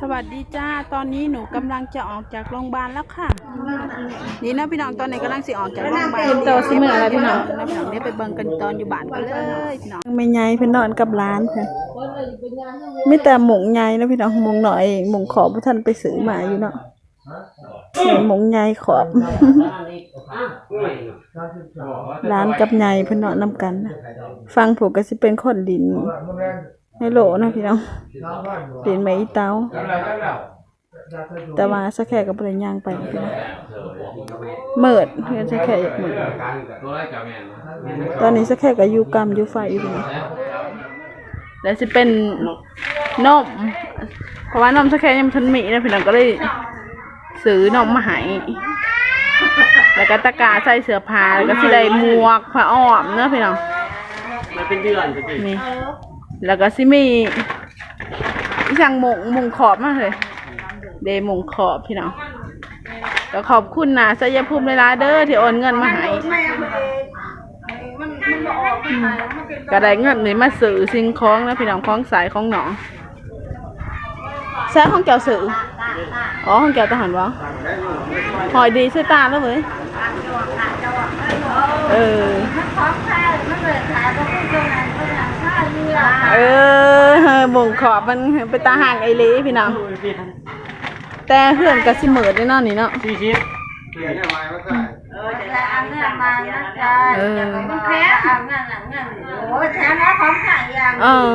สวัสดีจ้า ตอนนี้หนูกำลังจะออกจากโรงพยาบาลแล้วค่ะ นี่นะพี่น้องตอนนี้กำลังสิออกจากโรงพยาบาลเตรียมตัวสิมื้ออะไรพี่น้องนะพี่น้องเดี๋ยวไปเบิ่งกันตอนอยู่บ้านกันเลยพี่น้องไม่ใหญ่เพิ่นนอนกับร้านค่ะไมีแต่หมงใหญ่นะพี่น้องหมงหน่อยหมงขอบบ่ทันไปซื้อมาอยู่เนาะหมงใหญ่ขอบร้านกับใหญ่เพิ่นนอนนํกัน ฟังผูกก็สิเป็นคนดิน ในโหลนะพี่น้องดินไม้อีเตาแต่ว่าสักแค่ก็บ่ได้ย่างไปพี่น้องเมิดเพื่อนสักแค่อยากเมิดตอนนี้สักแค่ก็อยู่กรรมอยู่ไฟอยู่พี่น้องแล้วสิเป็นนมเพราะว่านมสักแค่ยังบ่ทันมีนะพี่น้องก็เลยซื้อนมมาให้แล้วก็ตะกร้าใส่เสื้อผ้าแล้วก็สิได้หมวกผ้าอ้อมเนอะพี่น้องมันเป็นเดือนจริงนี่ แล้วก็สิมีอีสั่งมงมงขอบมากเลย เดมงขอบพี่น้องก็ขอบคุณนะสยภูมิเวลายๆเด้อที่โอนเงินมาให้ก็ได้เงินนี่มาซื้อสิ่งของนะพี่น้องของสายของหนองแซ่ของแก้วซื้ออ๋อของแก้วทหารวะหอยดีใส่ตาแล้วเว้ยเออเออหมง ขอบมันไปตาห่างไอเล่พี่น้องแต่เพื่อนก็สิเหมิดได้เนาะนี่เนาะสี่ชิ้นเออแพ้เอาเงินเงินโอ้ยแถมแล้วของขายอย่างเออ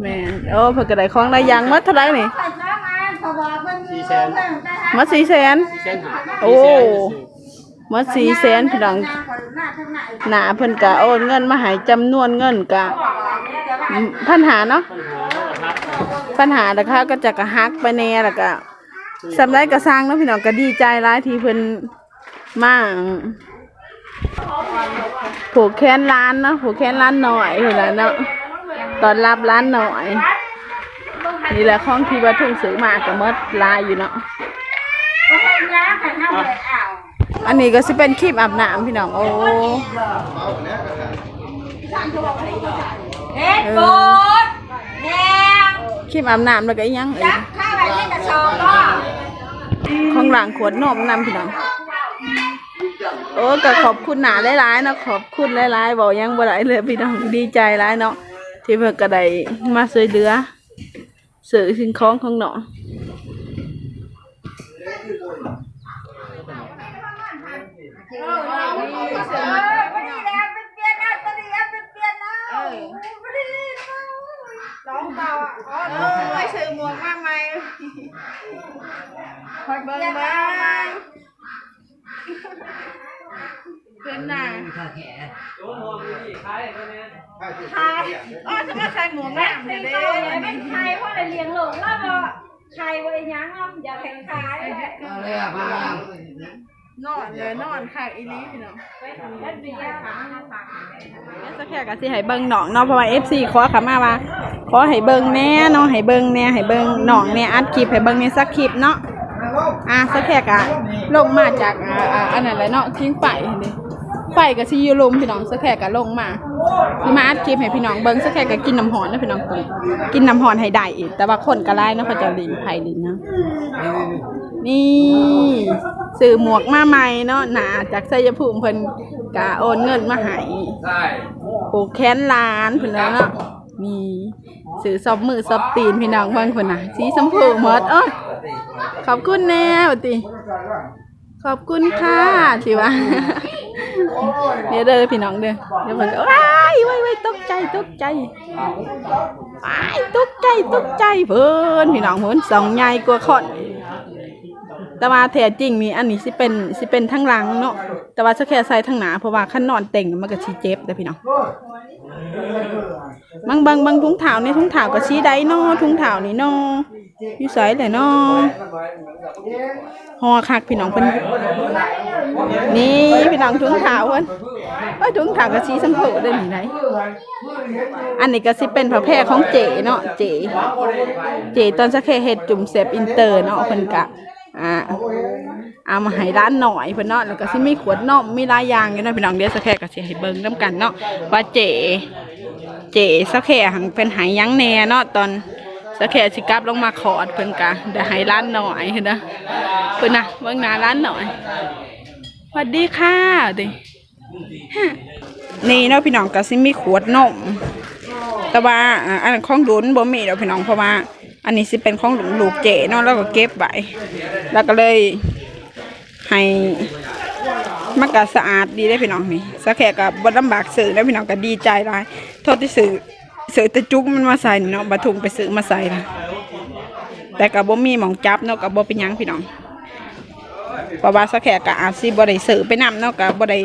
แม่นโอ้เพิ่นก็ได้ของได้อยังหมัดเท่าไหร่นี่ขายแล้วงานพอบอกเพิ่นมีเพิ่นไปหาหมัดสี่แสนสี่เส้นหาโอ้หมัดสี่แสนพี่น้องหน้าทางไหนหนาเพิ่นก็โอนเงินมาให้จำนวนเงินก็ พันหาเนาะปัญหาราคาก็จะกระฮักไปแน่แล้วก็สำไรก็สร้างเนาะพี่น้องก็ดีใจหลายทีเพิ่นมากผูกแขนร้านเนาะผูกแขนร้านหน่อยเห็นแล้วเนาะตอนรับร้านหน่อย นี่แหละของที่ว่าทุ่งซื้อมาก็หมดลายอยู่เนาะอันนี้ก็สิเป็นครีมอาบน้ำพี่น้องโอ้ เฮ็ดโบดแดงครีมอาบน้ำแล้วก็อีหยังเอ้ยข้าวไว้ในกระสอบก็ของหลังขวดนมนำพี่น้องโอ้ก็ขอบคุณหนาหลายๆเนาะขอบคุณหลายๆบอกยังบ่ได้เลยพี่น้องดีใจหลายเนาะที่เพิ่นก็ได้มาช่วยเหลือซื้อสิ่งของของน้องเออวันนี้แล้วเป็นเปลี่ยนนะตอนนี้เป็นเปลี่ยนนะเออวันนี้ร้อง เบาอะอ๋อเออไว้ซื้อหมวกมาใหม่คอยเบิ่งบ้างเพิ่นน่ะใครอ๋อจะมาใครหมวกแม่ไม่ได้ไม่ใครเพราะอะไรเลี้ยงหลงแล้วบ่ใครบ่ได้ยังอะอย่าแข่งขายเลย นอนเลยนอนค่ะอีหลีพี่น้องแล้วเบียร์สักแค่ก็สิให้เบิ่งหนองเนาะเพราะว่า FC ขอเขามาว่าขอให้เบิ่งแหน่เนาะให้เบิ่งแหน่ให้เบิ่งหนองแหน่อัดคลิปให้เบิ่งในสักคลิปเนาะอะสักแค่ก็ลงมาจากอ่าอ่าอันนั้นแหละเนาะทิ้งไฟนี่ไฟก็สิอยู่ลุมพี่น้องสักแค่ก็ลงมาสิมาอัดคลิปให้พี่น้องเบิ่งสักแค่ก็กินน้ำหอนนะพี่น้องตัวกินน้ำหอนให้ได้อีกแต่ว่าคนก็ไล่เนาะเขาเจะลินไผลินเนาะ นี่ซื้อหมวกมาใหม่เนาะหนาจากไสยภูมิเพิ่นกะโอนเงินมาให้ใช่ปลูกแค้นล้านพี่น้องเนาะมีสื่อซอบมือซอบตีนพี่น้องเบิ่งคนน่ะสีชมพูหมดเอ้ยขอบคุณแน่บัดติขอบคุณค่ะที่ว่าเดี๋ยวเด้อพี่น้องเด้อเดี๋ยวเพิ่นก็ว้ายว้ายว้ายตกใจตกใจว้ายตกใจตกใจเพิ่นพี่น้องเพิ่นสองใหญ่กว่าคน แต่ว่าแท้จริงนี่อันนี้สิเป็นสิเป็นทั้งหลังเนาะแต่ว่าสักแค่ใส่ทั้งหนาเพราะว่าขั้นนอนเต็งมันก็สิเจ็บเด้อพี่น้องบางบางบางถุงเท้าในถุงเท้าก็ชี้ได้เนอถุงเท้านี่เนออยู่ไสเลยเนอหอคักพี่น้องเพิ่นนี่พี่น้องถุงเท้าเพิ่นเอ้ยถุงเท้าก็ชี้สัมผัสได้นี่ไหนอันนี้ก็สิเป็นผ้าแพร่ของเจเนาะเจ เจตอนสักแค่เฮ็ดจุ่มเสพอินเตอร์เนาะเพิ่นกะ อ่าเอามาให้ร้านหน่อยเพิ่อนเนาะแล้วก็สิมีขวดนมมีลายยางอยู่เนาะพี่น้องเดี๋ยวสักแค่ก็สิให้เบิ่งนํกันเนาะว่าเจเจสักแค่หังเป็นหายยังแน่เนาะตอนสะแค่สิกลับลงมาขอดเพิ่นกะเดี๋ยวให้ร้านหน่อยเห็นนะเพิ่นนะเบิ่งหน้าร้านหน่อยสวัสดีค่ะดินี่เนาะพี่น้องก็สิมีขวดนมแต่ว่าอันนนของดุนบ่มีเดอกพี่น้องเพราะว่า อันนี้สิเป็นของหลวงลูกเจเนาะแล้วก็เก็บไว้แล้วก็เลยให้มันก็สะอาดดีได้พี่น้องนี่สักแค่ก็บ่ลำบากซื้อแล้วพี่น้องก็ดีใจหลายโทษที่ซื้อซื้อตะจุกมันมาใส่เนาะบะทุงไปซื้อมาใส่นะแต่ก็บ่มีหมองจับเนาะก็บ่เป็นยังพี่น้องเพราะว่าสักแค่ก็อาจสิบ่ได้ซื้อไปนํเนาะก็บ่ได้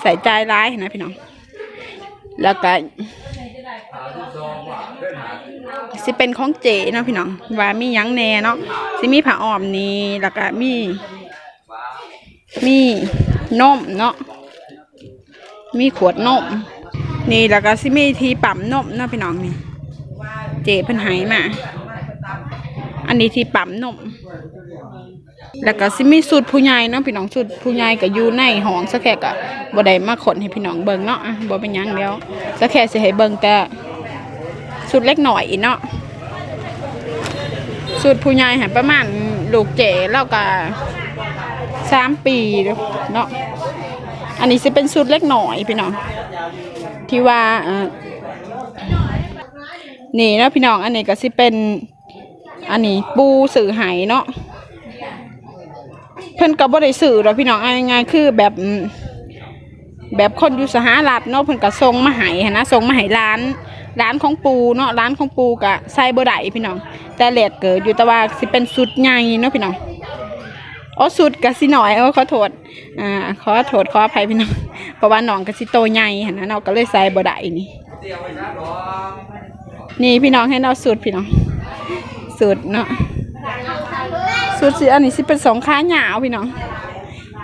ใส่ใจร้ายนะพี่น้อง แล้วก็ สิเป็นของเจเนาะพี่น้องว่ามียังแน่เนาะสิมีผ้าอ้อมนี่แล้วก็มี มีนมเนาะมีขวดนมนี่แล้วก็สิมีทีปั๊มนมเนาะพี่น้องนี่เจเพิ่นให้มาอันนี้ที่ปั๊มนมแล้วก็สิมีสูตรผู้ใหญ่เนาะพี่น้องสูตรผู้ใหญ่ก็อยู่ในห้องสักแค่ก็บ่ได้มาขนให้พี่น้องเบิ่งเนาะบ่เป็นยังเดียวสักแค่สิให้เบิ่งแต่ สุดเล็กหน่อยอีเนาะสุดผู้ใหญ่หันประมาณลูกเจ๋แล้วก็สามปีเนาะอันนี้จะเป็นสุดเล็กหน่อยพี่น้องที่ว่าเอ่อนี่เนาะพี่น้องอันนี้ก็สิเป็นอันนี้ปูสื่อไหายเนาะเพิ่นก็บ่ได้สื่อหรอกพี่น้องเอาง่ายๆคือแบบแบบคนอยู่สหรัฐเนาะเพิ่นก็ส่งมาให้นะส่งมาให้ร้าน ร้านของปูเนาะร้านของปูกะใส่บ่ได้พี่น้อง แต่เลดเกิดอยู่แต่ว่าสิเป็นสุดใหญ่เนาะพี่น้องอ๋อสุดกะสิหน่อยเออขอโทษอ่าขอโทษขออภัยพี่น้องเพราะว่าน้องกะสิโตใหญ่หันนะเนาะก็เลยใส่บ่ได้นี่นี่พี่น้องให้เราสุดพี่น้องสุดเนาะสุดสิอันนี้สิเป็นสองขาหยาวพี่น้อง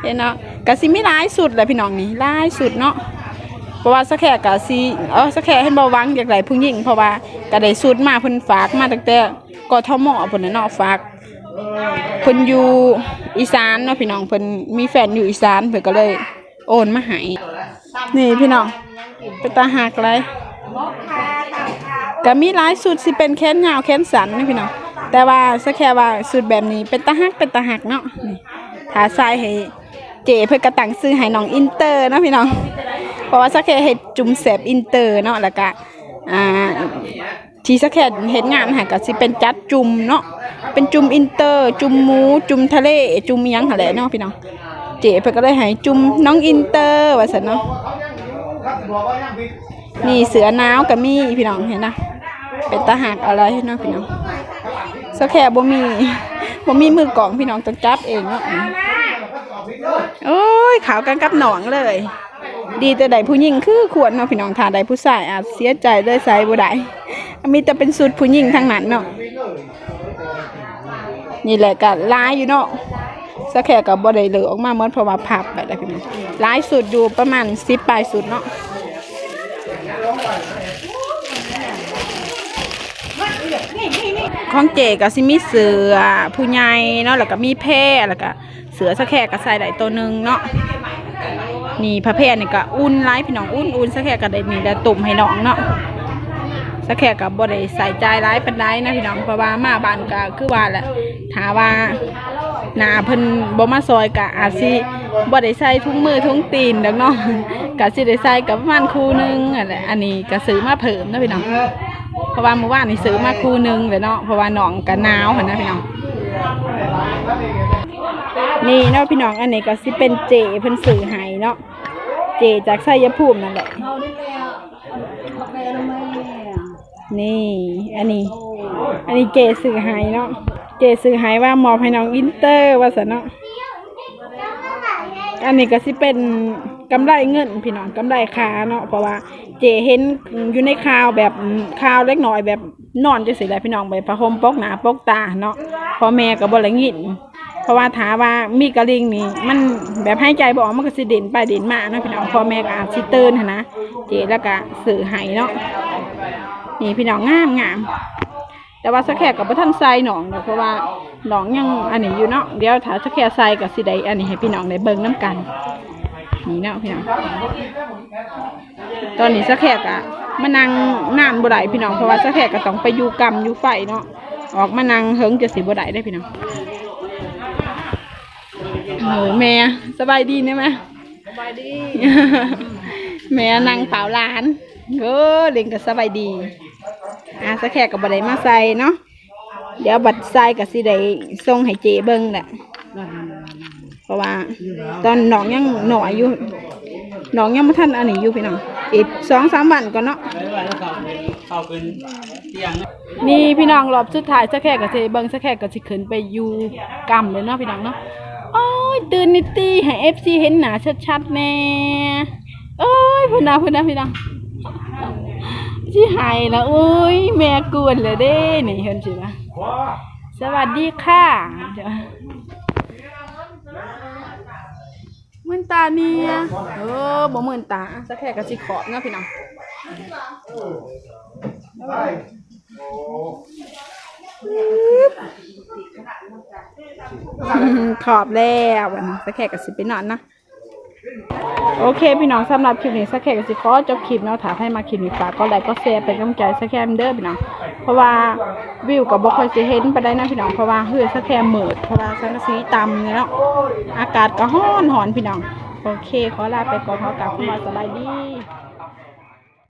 เห็นเนาะกะสิไม่ร้ายสุดแหละพี่น้องนี่ร้ายสุดเนาะ เพราะว่าสักแค่กะซีเออสักแค่ให้บ่วังอยากได้ผู้หญิงเพราะว่าก็ได้สูตรมาเพิ่นฝากมาตั้งแต่กทมเพิ่นน่ะเนาะฝากเพิ่นอยู่อีสานเนาะพี่น้องเพิ่นมีแฟนอยู่อีสานเพิ่นก็เลยโอนมาให้นี่พี่น้องเป็นตาหักเลยก็มีหลายสูตรสิเป็นแขนยาวแขนสันนะพี่น้องแต่ว่าสักแค่ว่าสูตรแบบนี้เป็นตาหักเป็นตาหักเนาะนี่ถ้าใส่ให้เจเพิ่นก็ตั้งซื้อให้น้องอินเตอร์นะพี่น้อง เพราะว่าสักแค่เห็ดจุ่มแสบอินเตอร์เนาะแล้วก็อ่าที่สักแค่เห็ดงานหาก็สิเป็นจัดจุ่มเนาะเป็นจุ่มอินเตอร์ จุ่มหมูจุ่มทะเลจุ่มยังหาแหละเนาะพี่น้องเจ๋เพิ่นก็เลยให้จุ่มน้องอินเตอร์ว่าซั่นเนาะนี่เสือหนาวก็มีพี่น้องเห็นนะเป็นตาหักอะไรเนาะพี่น้องสักแค่บ่มีบ่มีมือกล่องพี่น้องต้องจับเองเนาะโอ้ยขาวกันกับหนองเลย ดีแต่ใดผู้หญิงคือควรเนาะพี่น้องค่ะใดผู้ชายอาจเสียใจเลยใส่บ่ได้มีแต่เป็นสุดผู้หญิงทั้งนั้นเนาะนี่แหละก็ลายอยู่เนาะสักแค่ก็บ่ได้เหลือออกมาเมื่อเพราะว่าพับไปแล้วพี่น้องลายสุดอยู่ประมาณ10ปลายสุดเนาะของเจก็สิมีเสือผู้ใหญ่เนาะแล้วก็มีแพร่แล้วก็เสือสักแค่ก็ใส่ได้ตัวหนึ่งเนาะ นี่พระเพทนี่ก็อุ่นไล่พี่น้องอุ่นอุ่นสักแค่ก็ได้นี่ได้ตุ่มให้น้องเนาะสักแค่ก็บ่ได้ใส่ใจร้ายปานใดนะพี่น้องเพราะว่ามาบานก็คือว่าแหละถาว่าหนาเพิ่นบ่มาซอยก็อาจสิบ่ได้ใส่ถุงมือถุงตีนดอกเนาะก็สิได้ใส่กับประมาณคู่หนึงนั่นแหละอันนี้ก็ซื้อมาเพิ่มนะพี่น้องเพราะว่าเมื่อวานนี่ซื้อมาคู่หนึงเลยเนาะเพราะว่าน้องก็หนาวหั่นนะพี่น้องนี่เนาะพี่น้องอันนี้ก็สิเป็นเจเพิ่นสื่อให้เนาะ เจจากไสยภูมินั่นแหละนี่ อันนี้ อันนี้เจสื่อให้เนาะ เจสื่อให้ว่ามอบให้น้องอินเตอร์ว่าซะเนาะ อันนี้ก็สิเป็นกำไรเงินพี่น้องกำไรค้าเนาะเพราะว่าเจเห็นอยู่ในข่าวแบบข่าวเล็กน้อยแบบนอนจังซี่แหละพี่น้องไปพระห่มปกหนาปกตาเนาะพ่อแม่ก็บ่ละงิน ราะว่าถาว่ามีกระลิงนี่ มันแบบให้ใจบอกมันก็สิเด่นไปเด่นมาเนะพี่น้องพ่อแม่ก็อาจสิเตือนหั้นนะเจแล้วก็สื่อให้เนาะนี่พี่น้องงามงามแต่ว่าสักแค่กับบ่ทันใส่หนองเนาะเพราะว่าหนองยังอันนี้อยู่เนาะเดี๋ยวถ้าสักแค่ใส่กับสิได้อันนี้ให้พี่น้องได้เบิ่งน้กัน นี่เนาะพี่น้องตอนนี้สักแค่กะมานั่งนานบ่ได้พี่น้องเพราะว่าสักแค่ก็ต้องไปอยู่กรรมอยู่ไฟเนาะออกมานั่งเฮิงจะสิบ่ได้ได้อพี่น้อง โอ้ยแม่สบายดีเนี่ยแม่สบายดี แม่นั่งเผาร้านเออเล่นก็สบายดีอะสักแค่กับบัไดมาใส่เนาะเดี๋ยวบัดใส่กับสิได้ส่งให้เจเบิ้งแหละเพราะว่าตอนน้องยังหน่อยอยู่น้องยังไม่ทันอันนี้อยู่พี่น้องอีกสองสามวันก่อนเนาะเข้าขึ้นเตียงนี่พี่น้องรอบสุดท้ายสักแค่กับเจเบิ้งสักแค่กับสิขึ้นไปอยู่กำเลยเนาะพี่น้องเนาะโอ้ ยตื่นนิตี้ให้เอฟซีเห็นหนาชัดๆแน่เอ้ยพูดนะพูดนะพี่น้องที่หายแล้วโอ้ยแม่กวนเลยเด้นี่เห็นสิปะสวัสดีค่ะเมื่นตาเนี่ยเออบ่มื่นตาสักแค่กับสิขอบเนาะพี่น้อง ขอบแล้ววันสักแขกกับสิไปนอนนะ โอเค พี่น้องสำหรับคลิปนี้สักแขกกับสิขอจบคลิปเนาะถามให้มาคลิปนี้ฝากก็ไลค์ก็แชร์เป็นกำลังใจสักแคมเด้อพี่น้องเพราะว่าวิวกับบ่ค่อยสิเห็นไปได้นะพี่น้องเพราะว่าเฮือสักแคมเหมิดเพราะว่าสังกะสีต่ำเนี่ยเนาะอากาศก็ร้อนหอนพี่น้องโอเค ขอลาไปก่อนขอกลับมาสบายดี